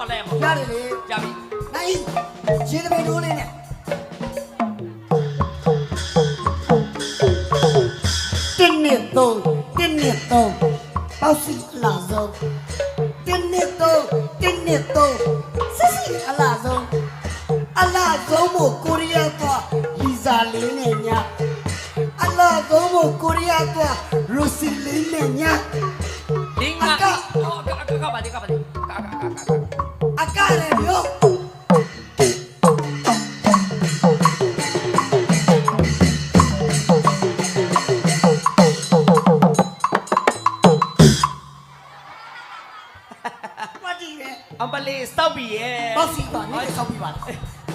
တော့လဲမို့ရတယ်လေကြပြီနိုင်ရေတပိန်တိုးလေးနဲ့တင်းနှစ်သုံးတင်းနှစ်သုံးပေါ့စီအလားဆုံးတင်းနှစ်သုံးတင်းနှစ်သုံးစစ်စီအလားဆုံးအလားဆုံးမို့ကိုရီးယားကလီဇာလေးနဲ့ညာအလားဆုံးမို့ကိုရီးယားကရူစီလေးနဲ့ညာလင်းကအအော်အကကကပါလေကပါလေ လေးစောက်ပြီရဲ့ပေါ့စီပါနေဆောက်ပြပါလား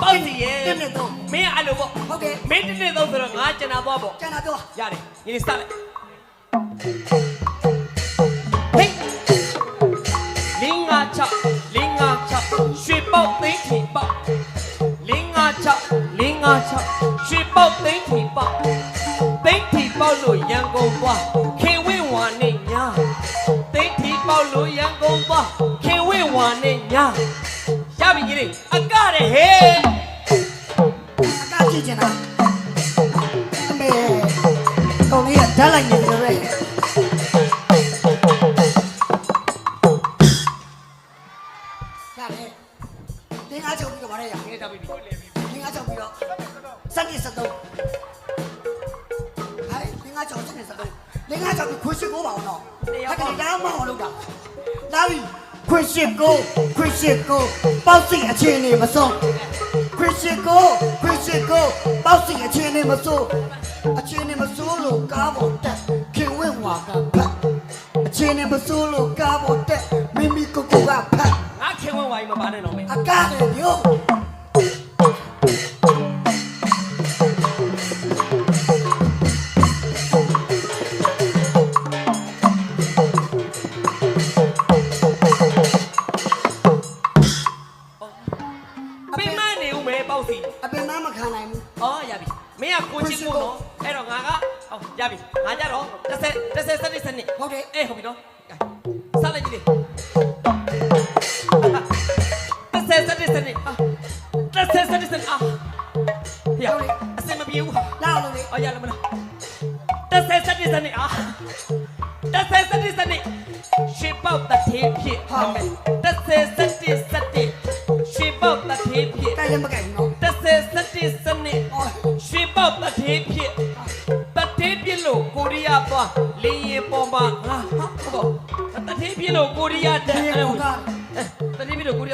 ပေါ့စီရဲ့တင်းနှစ်သုံးမင်းအဲ့လိုပေါ့ဟုတ်ကဲ့မင်းတစ်နှစ်သုံးဆိုတော့ငါကျန်တာသွားပေါ့ကျန်တာပြောရတယ်ဒီနေ့စလိုက်ဟေးလင်းငါချလင်းငါချရွှေပေါက်သိန်းထီပေါက်လင်းငါချလင်းငါချရွှေပေါက်သိန်းထီပေါက်သိန်းထီပေါက်လို့ရန်ကုန်သွားခင်ဝင်းဝါနဲ့ညာသိန်းထီပေါက်လို့ရန်ကုန်သွား ဟေးအကကြည့်ချင်တာအမေကောင်းလေးကဓာတ်လိုက်နေတယ်ပဲရတယ်တင်းအားချုပ်ပြီးတော့ဗါရဲရငါကြပြီပြီတင်းအားချုပ်ပြီးတော့စက်တိစက်တော့ဟဲ့တင်းအားချုပ်စက်တိစက်တော့တင်းအားချုပ်ပြီးခွရှိကိုပါအောင်တော့ဟာကလေးတောင်းမအောင်လုပ်တာလာပြီ ခွရှိကိုခွရှိကိုပေါ့စီအခြေအနေမဆုံးခွရှိကိုခွရှိကိုပေါ့စီအခြေအနေမဆုံးအခြေအနေမစိုးလို့ကားပေါ်တက်ခင်ဝင့်ဝါကဖတ်အခြေအနေမစိုးလို့ကားပေါ်တက်မိမိကိုကိုကဖတ်ငါခင်ဝင်ဝိုင်းမပါနဲ့တော့မေအကားတယ်မျိုး အပိမနေဦးမယ်ပေါ့စီအပင်မမခံနိုင်ဘူး။အော်ရပြီ။မင်းကကိုချစ်ကိုနော်။အဲ့တော့ငါကဟောရပြီ။ငါကြတော့30 30စနစ်စနစ်ဟုတ်တယ် အေးဟုတ်ပြီနော်။စားလိုက်ကြည့်လေ။30စနစ်စနစ်။30စနစ်စနစ်အာ။ရအစင်မပြေဘူးဟာ လာလို့လေ။အော်ရလမလား။30စနစ်စနစ်အာ။30စနစ်စနစ်ရှေပေါက်တထေးဖြစ်ဟုတ်မ လည်းမကင်ဘူးနော်တစ်ဆယ်စတစ်စနစ်ရွှေပေါက်ပထေးဖြစ်ပထေးပြစ်လို့ကိုရီးယားသွားလေရင်ပေါ်မှာဟာဟုတ်ပါပထေးပြစ်လို့ကိုရီးယားတက်အဲ့ဒါပထေးပြစ်လို့ကိုရီးယား